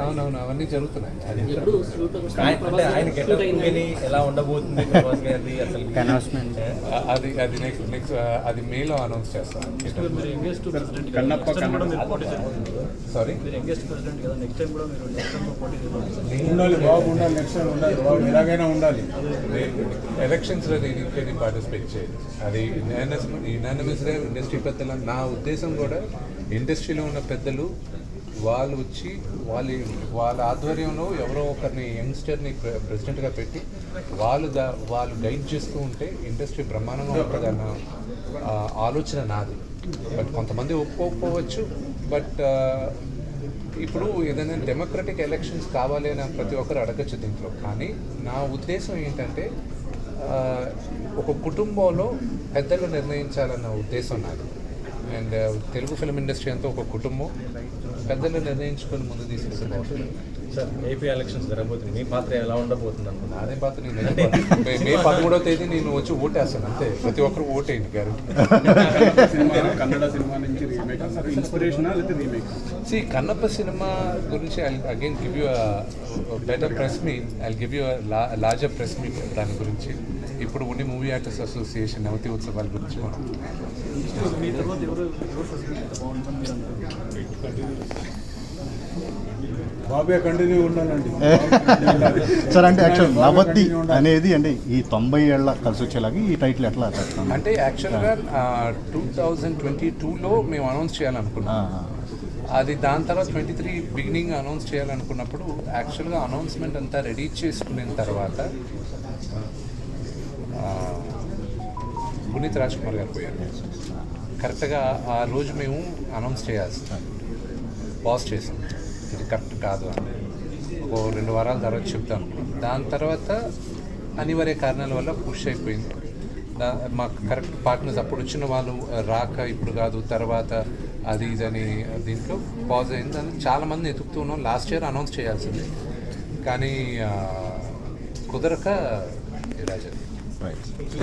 అవునవును అవన్నీ జరుగుతున్నాయి. ఎలా ఉండబోతుంది ప్రభాస్ గారిది అసలు అనౌన్స్మెంట్ ఆ- అది అది నెక్స్ట్ నెక్స్ట్ అది మేలో అనౌన్స్ చేస్తాను మీరు youngest president Kannappa Kannada sorry మీరు యంగెస్ట్ ప్రెసిడెంట్ కదా. నెక్స్ట్ టైం కూడా మీరు నెక్స్ట్ టైం పోటీ చేయాలి. ఉండాలి ఉండాలి ఎలక్షన్స్లో నేను ఇంకేది పార్టిసిపేట్ చేయదు అది యునానిమస్గా ఇండస్ట్రీ పెద్దల నా ఉద్దేశం కూడా ఇండస్ట్రీలో ఉన్న పెద్దలు వాళ్ళు వచ్చి వాళ్ళ వాళ్ళ ఆధ్వర్యంలో ఎవరో ఒకరిని యంగ్స్టర్ని ప్రె- ప్రెసిడెంట్గా పెట్టి వాళ్ళు దా వాళ్ళు గైడ్ చేస్తూ ఉంటే ఇండస్ట్రీ బ్రహ్మాండంగా ఉంటుందన్న ఆలోచన నాది. బట్ కొంతమంది ఒప్పుకోకపోవచ్చు బట్ ఇప్పుడు ఏదైనా డెమోక్రటిక్ ఎలక్షన్స్ కావాలి అని ప్రతి ఒక్కరు అడగచ్చు దీంట్లో. కానీ నా ఉద్దేశం ఏంటంటే ఒక కుటుంబంలో పెద్దలు నిర్ణయించాలన్న ఉద్దేశం నాది. అండ్ తెలుగు ఫిల్మ్ ఇండస్ట్రీ అంతా ఒక కుటుంబం. పెద్దలు నిర్ణయించుకొని ముందు బాగుంటుంది సార్ ఏపీ ఎలక్షన్స్ జరగబోతుంది మీ పాత్ర ఎలా ఉండబోతుంది అనుకున్నారు అదే పాత్ర. నేను. మే- పదమూడవ తేదీ నేను వచ్చి ఓటేస్తాను అంతే. ప్రతి ఒక్కరు ఓటేయండి గారు సినిమా కన్నడ సినిమా నుంచి రీమేక్ ఇన్స్పిరేషనా లేదా రీమేక్ సి కన్నప్ప సినిమా గురించి I again give you better press meet I give you larger press meet దాని గురించి. ఇప్పుడు ఉండి మూవీ యాక్టర్స్ అసోసియేషన్ నవతి ఉత్సవాల గురించి మనం. సార్ అంటే యాక్చువల్ నవతి అనేది అంటే ఈ తొంభై ఏళ్ళ కలిసి వచ్చేలాగా ఈ టైటిల్ ఎట్లా అంటే యాక్చువల్గా టూ థౌజండ్ ట్వంటీ టూలో మేము అనౌన్స్ చేయాలనుకున్నాం. అది దాని తర్వాత ట్వంటీ త్రీ బిగినింగ్ అనౌన్స్ చేయాలనుకున్నప్పుడు యాక్చువల్గా అనౌన్స్మెంట్ అంతా రెడీ చేసుకున్న తర్వాత పునీత్ రాజ్ కుమార్ గారు పోయారు. కరెక్ట్గా ఆ రోజు మేము అనౌన్స్ చేయాల్సి పాజ్ చేసాం. ఇది కరెక్ట్ కాదు అని. ఓ రెండు వారాల తర్వాత చెప్తాను. దాని తర్వాత అనివార్య కారణాల వల్ల పుష్ అయిపోయింది. మాకు కరెక్ట్ పార్ట్నర్స్ అప్పుడు వచ్చిన వాళ్ళు రాక ఇప్పుడు కాదు తర్వాత అది ఇది అని దీంట్లో పాజ్ అయింది. అని చాలామంది ఎతుకుతున్నాం లాస్ట్ ఇయర్ అనౌన్స్ చేయాల్సింది. కానీ కుదరక ఇలా జరిగింది